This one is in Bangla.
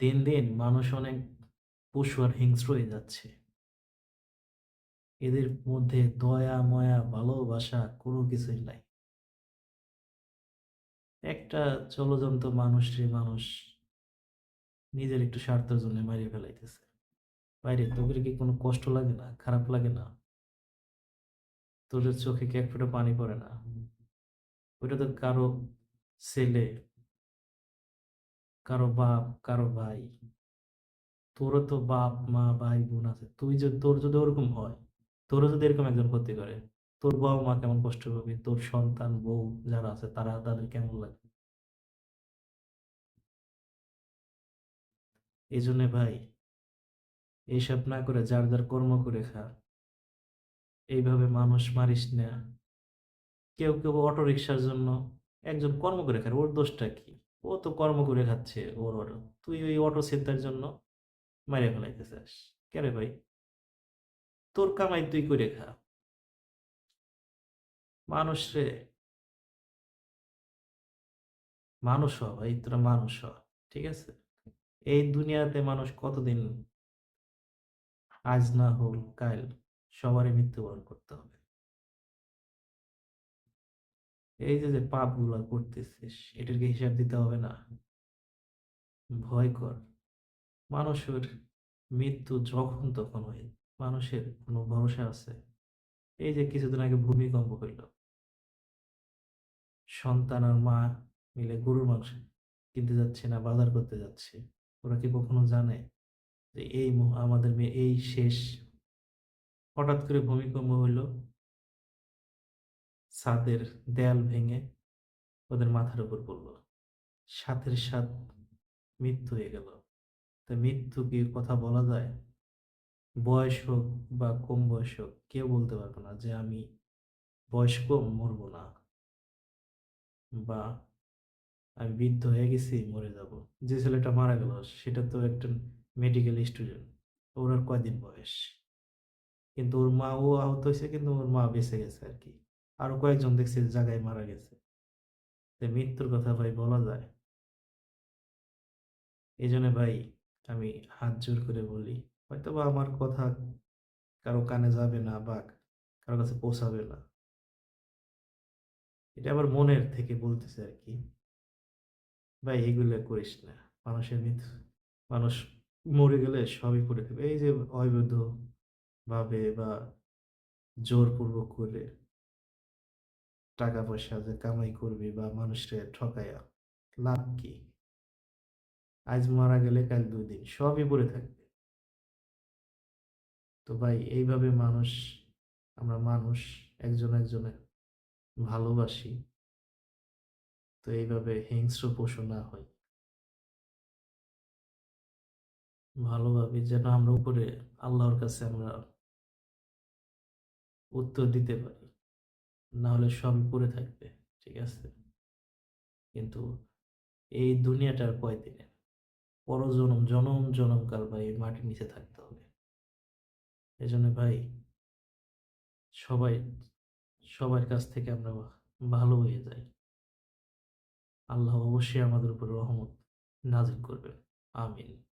দিন, দিন মানুষ অনেক পশু আর হিংস্র হয়ে যাচ্ছে। এদের মধ্যে দয়া, ময়া, ভালোবাসা কোনো কিছুই নাই। একটা জলজন্ত মানুষরে মানুষ নিজের একটু স্বার্থের জন্য মারিয়ে ফেলাইতেছে। বাইরে তোদের কি কোনো কষ্ট লাগে না? খারাপ লাগে না? তোদের চোখে কি এক ফোঁটা পানি পড়ে না? ওইটা তো কারও ছেলে, কারও বাপ, কারও ভাই। তোরও তো বাপ, মা, ভাই, বোন আছে। তুই যদি তোর যদি ওরকম হয়, তোরও যদি এরকম একজন ক্ষতি করে, তোর বাবা-মা কেমন কষ্ট পাবে? তোর সন্তান, বউ যারা আছে তারা তাদের কেমন লাগবে? এজন্যে ভাই এইসব না করে যার, যার কর্ম করে খা। এইভাবে মানুষ মারিস না। কেউ, কেউ অটোরিকশার জন্য একজন কর্ম করে খায়। ওর দোষটা কি? ও তো কর্ম করে খাচ্ছে ওর অটো। তুই ওই অটো ছিনতাইয়ের জন্য মাইরা ফেলাইতেছাস। কেরে ভাই? তোর কামাই তুই করে খা। মানুষ রে মানুষ হ ভাই, তোরা মানুষ হ। ঠিক আছে? এই দুনিয়াতে মানুষ কতদিন আজ না হোক কাল সবারই মৃত্যুবরণ করতে হবে। এই যে, যে পাপগুলা করতেছিস এটার কি হিসাব দিতে হবে না? ভয় কর। মানুষের মৃত্যু যখন তখন হয়। মানুষের কোনো ভরসা আছে? এই যে কিছুদিন আগে ভূমিকম্প হইল। সন্তান আর মা মিলে গরুর মাংস কিনতে যাচ্ছে না বাজার করতে যাচ্ছে। ওরা কি কখনো জানে যে এই আমাদের মেয়ে এই শেষ হঠাৎ করে ভূমিকম্প হইল। ছাদের দেয়াল ভেঙে ওদের মাথার উপর পড়ল। সাথের সাথ মৃত্যু হয়ে গেল। তা মৃত্যু কি কথা বলা যায়? বয়স হোক বা কম বয়স হোক, কেউ বলতে পারবে না যে আমি বয়স কম মরবো না। বা আমি বৃদ্ধ হয়ে গেছি, মরে যাব। যে ছেলেটা মারা গেল, সেটা তো একটা মেডিকেল স্টুডেন্ট। ওর আর কয়দিন বয়স। কিন্তু ওর মাও আহত হয়েছে, কিন্তু ওর মা বেঁচে গেছে আরকি। আরও কয়েকজন দেখছি জায়গায় মারা গেছে। মৃত্যুর কথা ভাই বলা যায়? এই জন্য ভাই আমি হাত জোর করে বলি, হয়তো বা আমার কথা কারও কানে যাবে না বা কারও কাছে পৌঁছাবে না। এটা আবার মনের থেকে বলতেছে আর কি ভাই এগুলো করিস না। মানুষের মৃত্যু মানুষ মরে গেলে সবই করে দিবে। এই যে অবৈধ ভাবে বা জোরপূর্বক করে টাকা পয়সা যে কামাই করবি বা মানুষরে ঠকাইয়া লাভ কি? আজ মারা গেলে কাল ২ দিন, সবই পড়ে থাকবে। তো ভাই, এইভাবে মানুষ, আমরা মানুষ একজন একজনের ভালোবাসি। তো এইভাবে হিংস্র পশু না হই। ভালো ভাবি যেন আমরা উপরে আল্লাহর কাছে আমরা উত্তর দিতে পারি। না হলে সবই পড়ে থাকবে। ঠিক আছে? কিন্তু এই দুনিয়াটার আর কয়দিনের? পরজনম, জনম জনমকাল ভাই মাটির নিচে থাকতে হবে। এজন্য ভাই, সবাই, সবার কাছ থেকে আমরা ভালো হয়ে যাই। আল্লাহ অবশ্যই আমাদের উপর রহমত নাজিল করবেন। আমিন।